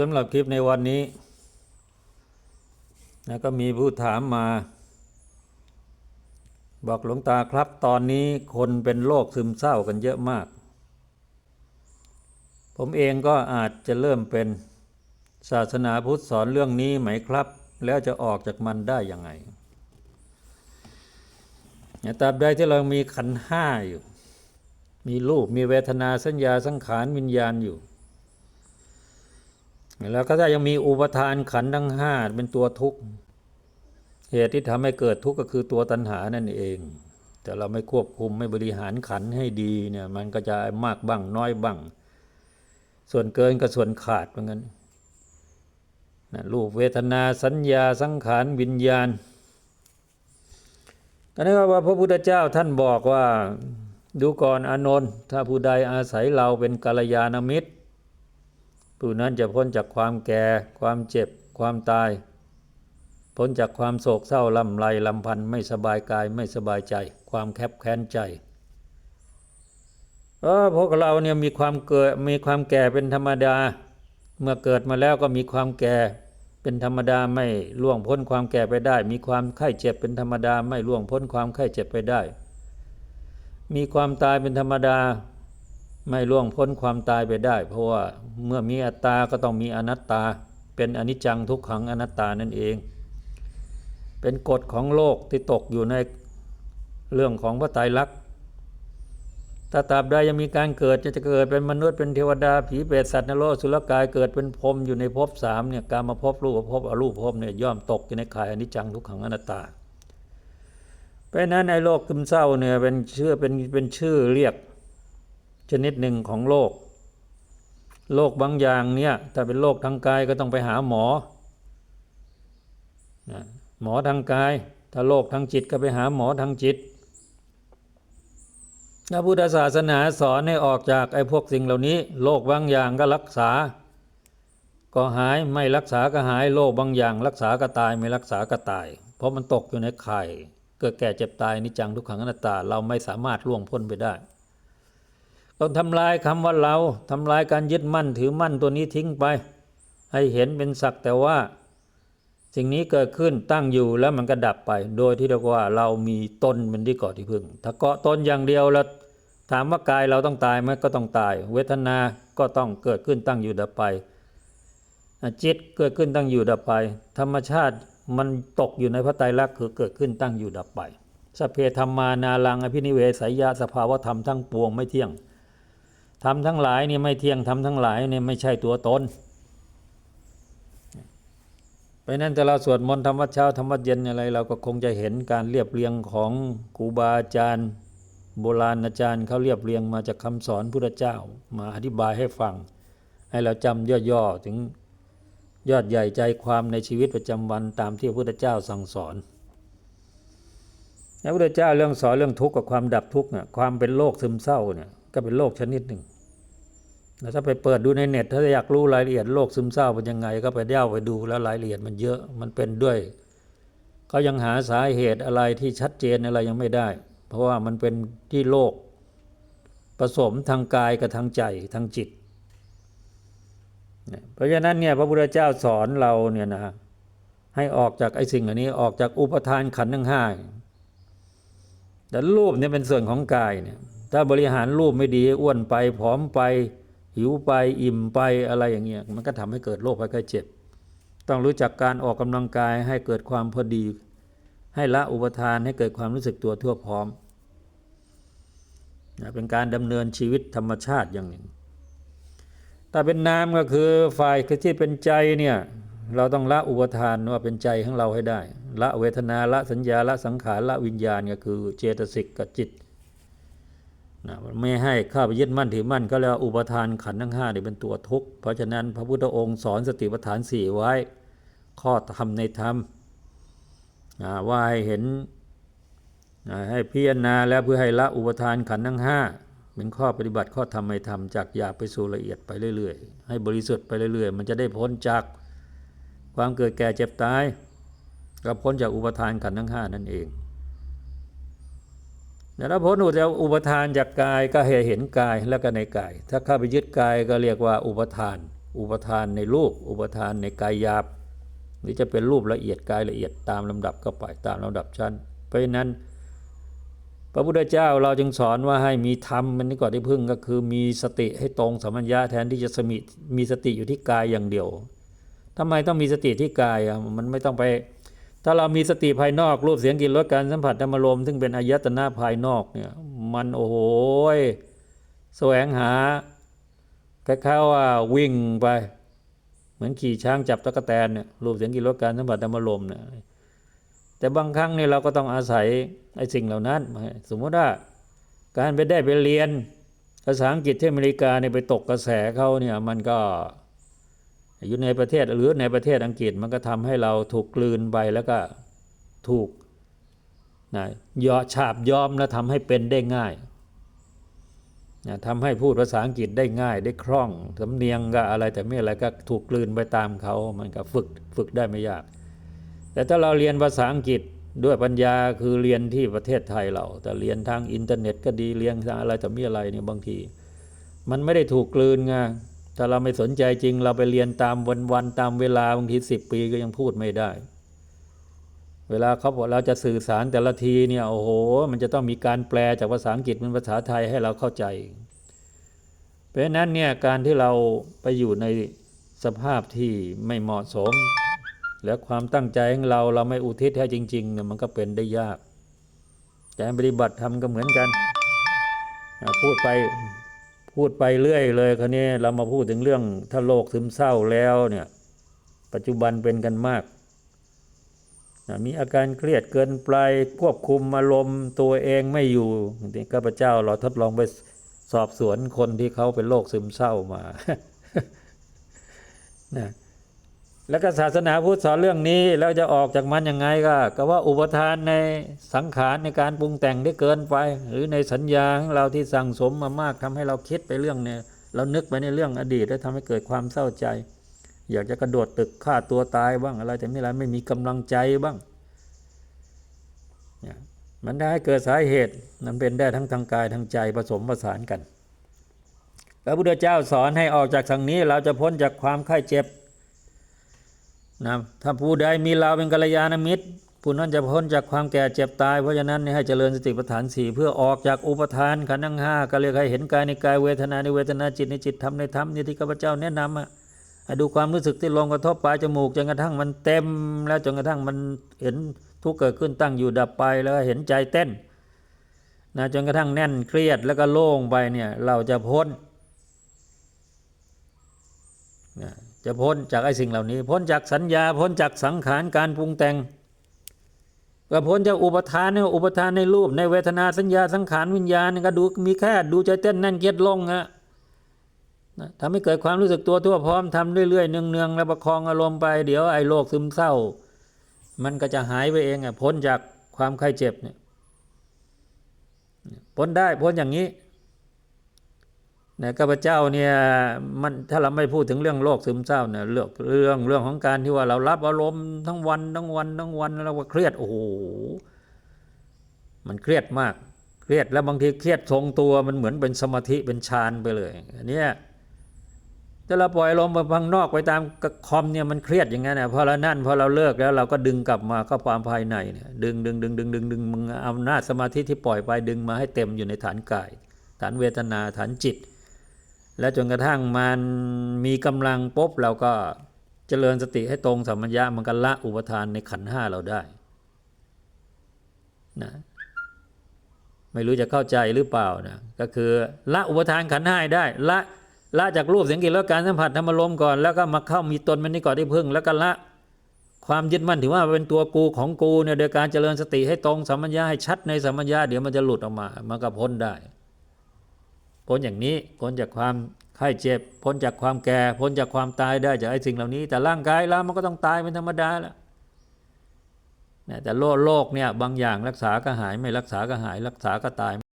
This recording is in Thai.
สำหรับคลิปในวันนี้นะก็มีผู้ถามมา บอกหลวงตาครับ ตอนนี้คนเป็นโรคซึมเศร้ากันเยอะมาก ผมเองก็อาจจะเริ่มเป็นศาสนาพุทธสอนเรื่องนี้ไหมครับ แล้วจะออกจากมันได้ยังไงเนี่ยตราบใดที่เรามีขันห้าอยู่ มีรูปมีเวทนาสัญญาสังขารวิญญาณอยู่ แล้วก็ถ้ายังมีอุปทานขันทั้งห้าเป็นตัวทุกข์ เหตุที่ทำให้เกิดทุกข์ก็คือตัวตัณหานั่นเอง แต่เราไม่ควบคุมไม่บริหารขันให้ดีเนี่ยมันก็จะมากบ้างน้อยบ้าง ส่วนเกินกับส่วนขาดเหมือนกันนะรูปเวทนาสัญญาสังขารวิญญาณก็นี้ว่าพระพุทธเจ้าท่านบอกว่าดูก่อนอานนท์ถ้าผู้ใดอาศัยเราเป็นกัลยาณมิตร ผู้นั้นจะพ้นจากความแก่ ความเจ็บ ความตาย พ้นจากความโศกเศร้าลำไรลำพันธ์ไม่สบายกายไม่สบายใจ ความแคบแค้นใจเออพวกเราเนี่ยมีความเกิดมีความแก่เป็นธรรมดา เมื่อเกิดมาแล้วก็มีความแก่เป็นธรรมดาไม่ล่วงพ้นความแก่ไปได้ มีความไข้เจ็บเป็นธรรมดา ไม่ล่วงพ้นความไข้เจ็บไปได้ มีความตายเป็นธรรมดา ไม่ล่วงพ้นความตายไปได้ เพราะว่าเมื่อมีอัตตาก็ต้องมีอนัตตา เป็นอนิจจังทุกขังอนัตตานั่นเอง เป็นกฎของโลกที่ตกอยู่ในเรื่องของพระไตรลักษณ์ถ้าตราบใดยังมีการเกิดจะจะเกิดเป็นมนุษย์เป็นเทวดาผีเปรตสัตว์นรกสุรกายเกิดเป็นพรมอยู่ในภพสามเนี่ยการมาภพรูปภพอรูปภพเนี่ยย่อมตกอยู่ในข่ายอนิจจังทุกขังอนัตตาเพราะนั้นในโลกซึมเศร้าเนี่ยเป็นชื่อเป็นเป็นชื่อเรียก ชนิดหนึ่งของโรคโรคบางอย่างเนี่ยถ้าเป็นโรคทางกายก็ต้องไปหาหมอหมอทางกาย ถ้าโรคทางจิตก็ไปหาหมอทางจิตพระพุทธศาสนาสอนให้ออกจากไอ้พวกสิ่งเหล่านี้โรคบางอย่างก็รักษา ก็หายไม่รักษาก็หายโรคบางอย่าง รักษาก็ตายไม่รักษาก็ตาย เพราะมันตกอยู่ในไข่เกิดแก่เจ็บตายนิจจังทุกขังอนัตตา เราไม่สามารถล่วงพ้นไปได้ ต้องทำลายคำว่าเราทำลายการยึดมั่นถือมั่นตัวนี้ทิ้งไป ให้เห็นเป็นสักแต่ว่า สิ่งนี้เกิดขึ้นตั้งอยู่แล้วมันก็ดับไป โดยที่เรียกว่าเรามีตนเป็นที่เกาะที่พึ่ง ถ้าเกาะตนอย่างเดียวแล้วถามว่ากายเราต้องตายไหมก็ต้องตาย เวทนาก็ต้องเกิดขึ้นตั้งอยู่ดับไปจิตเกิดขึ้นตั้งอยู่ดับไป ธรรมชาติมันตกอยู่ในพระไตรลักษณ์คือเกิดขึ้นตั้งอยู่ดับไปสพเพธรรมานาลังอภินิเวสายยาสภาวธรรมทั้งปวงไม่เที่ยง ทำทั้งหลายนี่ไม่เที่ยงทำทั้งหลายนี่ไม่ใช่ตัวตนไปนั้นแต่เราสวดมนต์ธรรมวัดเช้าธรรมวัดเย็นอะไร เราก็คงจะเห็นการเรียบเรียงของครูบาอาจารย์ โบราณอาจารย์เขาเรียบเรียงมาจากคำสอนพุทธเจ้ามาอธิบายให้ฟัง ให้เราจำย่อๆถึงยอดใหญ่ใจความในชีวิตประจำวันตามที่พระพุทธเจ้าสั่งสอนพระพุทธเจ้าเรื่องสอนเรื่องทุกข์กับความดับทุกข์เนี่ยความเป็นโรคซึมเศร้าเนี่ยก็เป็นโรคชนิดหนึ่ง แล้วถ้าไปเปิดดูในเน็ต ถ้าอยากรู้รายละเอียดโรคซึมเศร้าเป็นยังไง ก็ไปเดี่ยวไปดูแล้วรายละเอียดมันเยอะมันเป็นด้วยเขายังหาสาเหตุอะไรที่ชัดเจนอะไรยังไม่ได้ เพราะว่ามันเป็นที่โรคผสมทางกายกับทางใจทางจิต เพราะฉะนั้นเนี่ยพระพุทธเจ้าสอนเราเนี่ยนะให้ออกจากไอ้สิ่งอันนี้ออกจากอุปทานขันธ์ทั้งห้าแต่รูปเนี่ยเป็นส่วนของกายเนี่ยถ้าบริหารรูปไม่ดีอ้วนไปผอมไป หิวไปอิ่มไปอะไรอย่างเงี้ยมันก็ทำให้เกิดโรคภัยไข้เจ็บ ต้องรู้จักการออกกำลังกายให้เกิดความพอดี ให้ละอุปทานให้เกิดความรู้สึกตัวทั่วพร้อมเป็นการดำเนินชีวิตธรรมชาติอย่างหนึ่ง ถ้าเป็นนามก็คือฝ่ายที่เป็นใจเนี่ยเราต้องละอุปทานว่าเป็นใจของเราให้ได้ ละเวทนาละสัญญาละสังขารละวิญญาณก็คือเจตสิกกับจิต นะไม่ให้ข้าไปยึดมั่นถือมั่นก็แล้วอุปทานขันธ์ทั้งห้าเนี่ยเป็นตัวทุกข์เพราะฉะนั้นพระพุทธองค์สอนสติปัฏฐานสี่ไว้ ข้อธรรมในธรรมว่าให้เห็นให้พิจารณาแล้วเพื่อให้ละอุปทานขันธ์ทั้งห้าเป็นข้อปฏิบัติข้อธรรมในธรรมจากหยาบไปสู่ละเอียดไปเรื่อยๆ ให้บริสุทธิ์ไปเรื่อยๆ มันจะได้พ้นจากความเกิดแก่เจ็บตายก็พ้นจากอุปทานขันธ์ทั้งห้านั่นเอง แต่ถ้าพ้นจากอุปทานจากกายก็เห็นกายแล้วก็ในกาย ถ้าเข้าไปยึดกายก็เรียกว่าอุปทาน อุปทานในรูป อุปทานในกายหยาบ หรือจะเป็นรูปละเอียดกายละเอียดตามลำดับก็ไปตามลำดับชั้น เพราะฉะนั้น พระพุทธเจ้าเราจึงสอนว่าให้มีธรรมมันนี่ก่อนที่พึ่งก็คือมีสติให้ตรงสัมมัญญะแทนที่จะสมิมีสติอยู่ที่กายอย่างเดียวทำไมต้องมีสติที่กายอะมันไม่ต้องไป ถ้าเรามีสติภายนอกรูปเสียงกลิ่นรสการสัมผัสธรรมารมซึ่งเป็นอายตนะภายนอกเนี่ยมันโอ้โหแสวงหาคล้ายๆว่าวิ่งไป เหมือนขี่ช้างจับตะกแตนเนี่ยรูปเสียงกลิ่นรสการสัมผัสธรรมารมเนี่ยแต่บางครั้งเนี่ยเราก็ต้องอาศัยไอ้สิ่งเหล่านั้น สมมติว่าการไปได้ไปเรียนภาษาอังกฤษที่อเมริกาเนี่ยไปตกกระแสเขาเนี่ยมันก็ อยู่ในประเทศหรือในประเทศอังกฤษมันก็ทำให้เราถูกกลืนไปแล้วก็ถูกนะยอฉาบยอมแล้วทำให้เป็นได้ง่ายนะทำให้พูดภาษาอังกฤษได้ง่ายได้คล่องสำเนียงก็อะไรแต่ไม่อะไรก็ถูกกลืนไปตามเขามันก็ฝึกฝึกได้ไม่ยาก แต่ถ้าเราเรียนภาษาอังกฤษด้วยปัญญาคือเรียนที่ประเทศไทยเรา แต่เรียนทางอินเทอร์เน็ตก็ดีเรียนทางอะไรแต่มีอะไรเนี่ยบางที มันไม่ได้ถูกกลืนไง ถ้าเราไม่สนใจจริง เราไปเรียนตามวันวันๆตามเวลาบางทีสิบปีก็ยังพูดไม่ได้ เวลาเขาบอกเราจะสื่อสารแต่ละทีเนี่ยโอ้โห มันจะต้องมีการแปลจากภาษาอังกฤษเป็นภาษาไทยให้เราเข้าใจ เพราะฉะนั้นเนี่ยการที่เราไปอยู่ในสภาพที่ไม่เหมาะสม และความตั้งใจของเราเราไม่อุทิศให้จริงๆเนี่ยมันก็เป็นได้ยากการปฏิบัติธรรมก็เหมือนกัน พูดไป พูดไปเรื่อยเลยคราวนี้เรามาพูดถึงเรื่องถ้าโรคซึมเศร้าแล้วเนี่ยปัจจุบันเป็นกันมากนะมีอาการเครียดเกินไปควบคุมอารมณ์ตัวเองไม่อยู่นี่ข้าพเจ้าเราทดลองไปสอบสวนคนที่เขาเป็นโรคซึมเศร้ามานะ แล้วก็ศาสนาพุทธสอนเรื่องนี้แล้วจะออกจากมันยังไงก็ก็ว่าอุปทานในสังขารในการปรุงแต่งได้เกินไป หรือในสัญญาของเราที่สั่งสมมามากทำให้เราคิดไปเรื่องเนี่ยเรานึกไปในเรื่องอดีตแล้วทำให้เกิดความเศร้าใจ อยากจะกระโดดตึกฆ่าตัวตายบ้างอะไรแต่ไม่ไรไม่มีกำลังใจบ้างเนี่ยมันได้เกิดสาเหตุมันเป็นได้ทั้งทางกายทางใจผสมผสานกันพระพุทธเจ้าสอนให้ออกจากทางนี้เราจะพ้นจากความไข้เจ็บ นะถ้าผู้ใดมีเราเป็นกัลยาณมิตรผู้นั้นจะพ้นจากความแก่เจ็บตาย เพราะฉะนั้นเนี่ยให้เจริญสติปัฏฐานสี่เพื่อออกจากอุปทานขันธ์ทั้งห้าก็เรียกให้เห็นกายในกายเวทนาในเวทนาจิตในจิตธรรมในธรรมนี่ที่ข้าพเจ้าแนะนำอะดูความรู้สึกที่ลงกระทบปลายจมูกจนกระทั่งมันเต็ม แล้วจนกระทั่งมันเห็นทุกเกิดขึ้นตั้งอยู่ดับไปแล้วเห็นใจเต้นนะจนกระทั่งแน่นเครียดแล้วก็โล่งไปเนี่ยเราจะพ้นนะ จะพ้นจากไอ้สิ่งเหล่านี้ พ้นจากสัญญาพ้นจากสังขารการปรุงแต่งก็พ้นจากอุปทานเนี่ยอุปทานในรูปในเวทนาสัญญาสังขารวิญญาณก็ดูมีแค่ดูใจเต้นแน่นเกียดลงอะนะทำให้เกิดความรู้สึกตัวทั่วพร้อมทำเรื่อยๆเนืองๆแล้วประคองอารมณ์ไปเดี๋ยวไอ้โรคซึมเศร้า มันก็จะหายไปเองอะพ้นจากความไข้เจ็บเนี่ยพ้นได้พ้นอย่างนี้ นะข้าพเจ้าเนี่ยมันถ้าเราไม่พูดถึงเรื่องโรคซึมเศร้าเนี่ยเรื่องเรื่องเรื่องของการที่ว่าเรารับอารมณ์ทั้งวันทั้งวันทั้งวันแล้วเราก็เครียดโอ้โหมันเครียดมากเครียดแล้วบางทีเครียดทรงตัวมันเหมือนเป็นสมาธิเป็นฌานไปเลยอันเนี้ยถ้าเราปล่อยลมไปพังนอกไปตามคอมเนี่ยมันเครียดอย่างนั้นนะพอเรานั่นพอเราเลิกแล้วเราก็ดึงกลับมาเข้าความภายในเนี่ยดึงดึงดึงดึงดึงดึงมึงอำนาจสมาธิที่ปล่อยไปดึงมาให้เต็มอยู่ในฐานกาย ฐานเวทนาฐานจิต แล้วจนกระทั่งมันมีกำลังปุ๊บเราก็เจริญสติให้ตรงสัมมัญญะมันก็ละอุปทานในขันห้าเราได้นะไม่รู้จะเข้าใจหรือเปล่านะก็คือละอุปทานขันห้าได้ละละจากรูปเสียงกลิ่นรสการสัมผัสธรรมารมณ์ก่อนแล้วก็มาเข้ามีตนมันนี่ก่อนที่พึ่ง แล้วก็ละความยึดมั่นถือว่าเป็นตัวกูของกูเนี่ยโดยการเจริญสติให้ตรงสัมมัญญะให้ชัดในสัมมัญญะเดี๋ยวมันจะหลุดออกมามันก็พ้นได้ พ้นอย่างนี้พ้นจากความไข้เจ็บ พ้นจากความแก่ พ้นจากความตายได้จากไอ้สิ่งเหล่านี้ แต่ร่างกายเรามันก็ต้องตายเป็นธรรมดาแหละนะแต่โรคโรคเนี่ยบางอย่างรักษาก็หายไม่รักษาก็หายรักษาก็ตาย